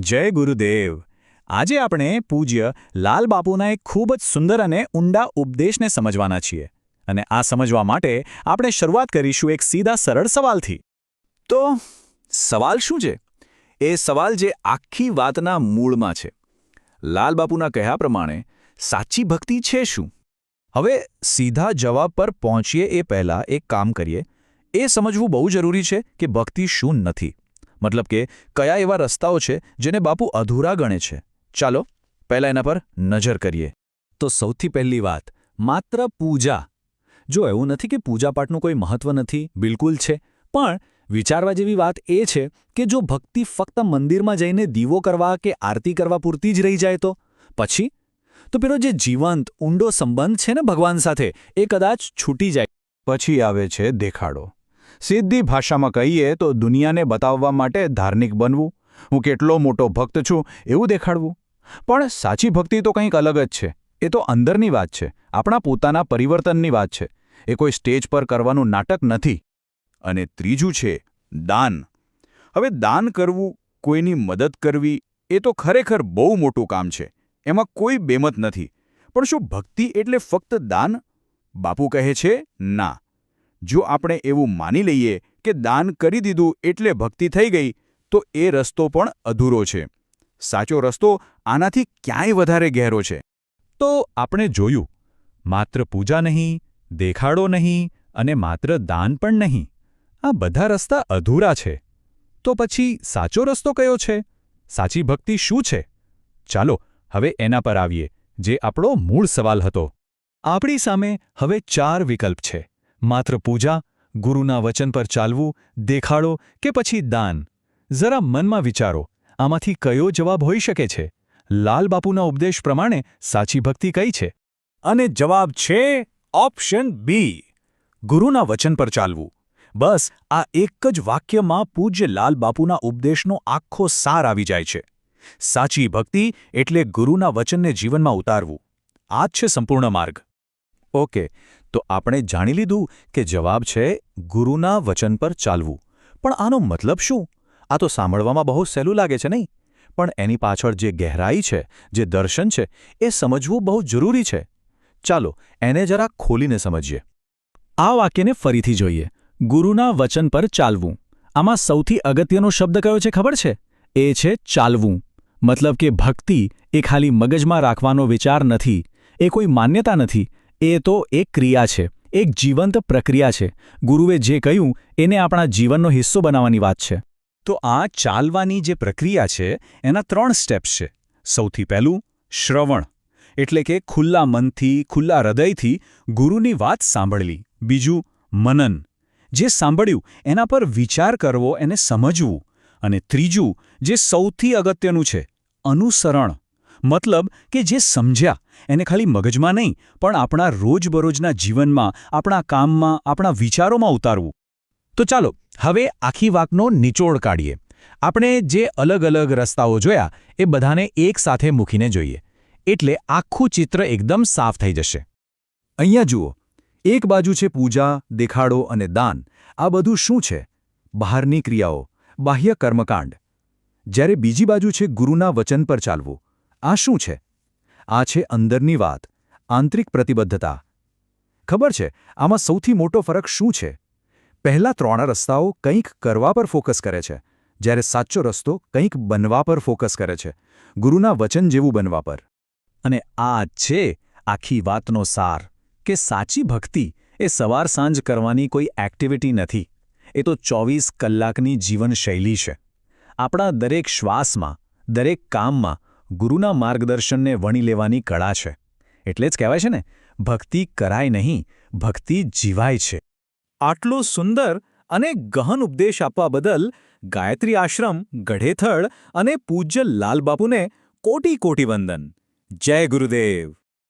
જય ગુરુદેવ. આજે આપણે પૂજ્ય લાલ બાપુના એક ખૂબ જ સુંદર અને ઊંડા ઉપદેશને સમજવાના છીએ અને આ સમજવા માટે આપણે શરૂઆત કરીશું એક સીધા સરળ સવાલથી. તો સવાલ શું છે? એ સવાલ જે આખી વાતના મૂળમાં છે. લાલબાપુના કહ્યા પ્રમાણે સાચી ભક્તિ છે શું? હવે સીધા જવાબ પર પહોંચીએ એ પહેલાં એક કામ કરીએ. એ સમજવું બહુ જરૂરી છે કે ભક્તિ શું નથી. મતલબ કે કયા એવા રસ્તાઓ છે જેને બાપુ અધૂરા ગણે છે. ચાલો, પહેલાં એના પર નજર કરીએ. તો સૌથી પહેલી વાત, માત્ર પૂજા. જો એવું નથી કે પૂજાપાઠનું કોઈ મહત્વ નથી, બિલકુલ છે. પણ વિચારવા જેવી વાત એ છે કે જો ભક્તિ ફક્ત મંદિરમાં જઈને દીવો કરવા કે આરતી કરવા પૂરતી જ રહી જાય તો? પછી? તો પેલો જે જીવંત, ઊંડો સંબંધ છે ને ભગવાન સાથે, એ કદાચ છૂટી જાય. પછી આવે છે દેખાડો. સીધી ભાષામાં કહીએ તો દુનિયાને બતાવવા માટે ધાર્મિક બનવું. હું કેટલો મોટો ભક્ત છું એવું દેખાડવું. પણ સાચી ભક્તિ તો કંઈક અલગ જ છે. એ તો અંદરની વાત છે. આપણા પોતાના પરિવર્તનની વાત છે. એ કોઈ સ્ટેજ પર કરવાનું નાટક નથી. અને ત્રીજું છે દાન. હવે દાન કરવું, કોઈની મદદ કરવી, એ તો ખરેખર બહુ મોટું કામ છે. એમાં કોઈ બેમત નથી. પણ શું ભક્તિ એટલે ફક્ત દાન? બાપુ કહે છે, ના. જો આપણે એવું માની લઈએ કે દાન કરી દીધું એટલે ભક્તિ થઈ ગઈ, તો એ રસ્તો પણ અધૂરો છે. સાચો રસ્તો આનાથી ક્યાંય વધારે ગહેરો છે. તો આપણે જોયું, માત્ર પૂજા નહીં, દેખાડો નહીં અને માત્ર દાન પણ નહીં, આ બધા રસ્તા અધૂરા છે. તો પછી સાચો રસ્તો કયો છે? સાચી ભક્તિ શું છે? ચાલો, હવે એના પર આવીએ, જે આપણો મૂળ સવાલ હતો. આપણી સામે હવે ચાર વિકલ્પ છે. માત્ર પૂજા, ગુરુના વચન પર ચાલવું, દેખાડો કે પછી દાન? જરા મનમાં વિચારો, આમાંથી કયો જવાબ હોઈ શકે છે? લાલ બાપુના ઉપદેશ પ્રમાણે સાચી ભક્તિ કઈ છે? અને જવાબ છે ઓપ્શન બી. ગુરુના વચન પર ચાલવું. બસ, આ એક જ વાક્યમાં પૂજ્ય લાલ બાપુના ઉપદેશનો આખો સાર આવી જાય છે. સાચી ભક્તિ એટલે ગુરુના વચનને જીવનમાં ઉતારવું. આ જ છે સંપૂર્ણ માર્ગ. ઓકે તો આપણે જાણી લીધું કે જવાબ છે ગુરુના વચન પર ચાલવું. પણ આનો મતલબ શું? આ તો સાંભળવામાં બહુ સહેલું લાગે છે નહીં? પણ એની પાછળ જે ગહેરાઈ છે, જે દર્શન છે, એ સમજવું બહુ જરૂરી છે. ચાલો, એને જરા ખોલીને સમજીએ. આ વાક્યને ફરીથી જોઈએ. ગુરુના વચન પર ચાલવું. આમાં સૌથી અગત્યનો શબ્દ કયો છે ખબર છે? એ છે ચાલવું. મતલબ કે ભક્તિ એ ખાલી મગજમાં રાખવાનો વિચાર નથી. એ કોઈ માન્યતા નથી. એ તો એક ક્રિયા છે, એક જીવંત પ્રક્રિયા છે. ગુરુએ જે કહ્યું, એને આપણા જીવનનો હિસ્સો બનાવવાની વાત છે. તો આ ચાલવાની જે પ્રક્રિયા છે, એના ત્રણ સ્ટેપ્સ છે. સૌથી પહેલું, શ્રવણ. એટલે કે ખુલ્લા મનથી, ખુલ્લા હૃદયથી ગુરુની વાત સાંભળવી. બીજું, મનન. જે સાંભળ્યું, એના પર વિચાર કરવો, એને સમજવું. અને ત્રીજું, જે સૌથી અગત્યનું છે, અનુસરણ. મતલબ કે જે સમજ્યા, એને ખાલી મગજમાં નહીં, પણ આપણા રોજબરોજના જીવનમાં, આપણા કામમાં, આપણા વિચારોમાં ઉતારવું. તો ચાલો, હવે આખી વાકનો નિચોડ કાઢીએ. આપણે જે અલગ અલગ રસ્તાઓ જોયા, એ બધાને એક સાથે મૂકીને જોઈએ. એટલે આખું ચિત્ર એકદમ સાફ થઈ જશે. અહીંયા જુઓ, એક બાજુ છે પૂજા, દેખાડો અને દાન. આ બધું શું છે? બહારની ક્રિયાઓ, બાહ્ય કર્મકાંડ. જ્યારે બીજી બાજુ છે ગુરુના વચન પર ચાલવું. આ શું છે? આ છે અંદરની વાત, આંતરિક પ્રતિબદ્ધતા. ખબર છે, આમાં સૌથી મોટો ફરક શું છે? પહેલા ત્રણ રસ્તાઓ કંઈક કરવા પર ફોકસ કરે છે, જ્યારે સાચો રસ્તો કંઈક બનવા પર ફોકસ કરે છે, ગુરુના વચન જેવું બનવા પર. અને આ છે આખી વાતનો સાર, કે સાચી ભક્તિ એ સવાર સાંજ કરવાની કોઈ એક્ટિવિટી નથી. એ તો ચોવીસ કલાકની જીવનશૈલી છે. આપણા દરેક શ્વાસમાં, દરેક કામમાં ગુરુના માર્ગદર્શનને વણી લેવાની કળા છે. એટલે જ કહેવાય છે ને, ભક્તિ કરાય નહીં, ભક્તિ જીવાય છે. આટલો સુંદર અને ગહન ઉપદેશ આપવા બદલ ગાયત્રી આશ્રમ, ગઢેથળ અને પૂજ્ય લાલબાપુને કોટી કોટી વંદન. જય ગુરુદેવ!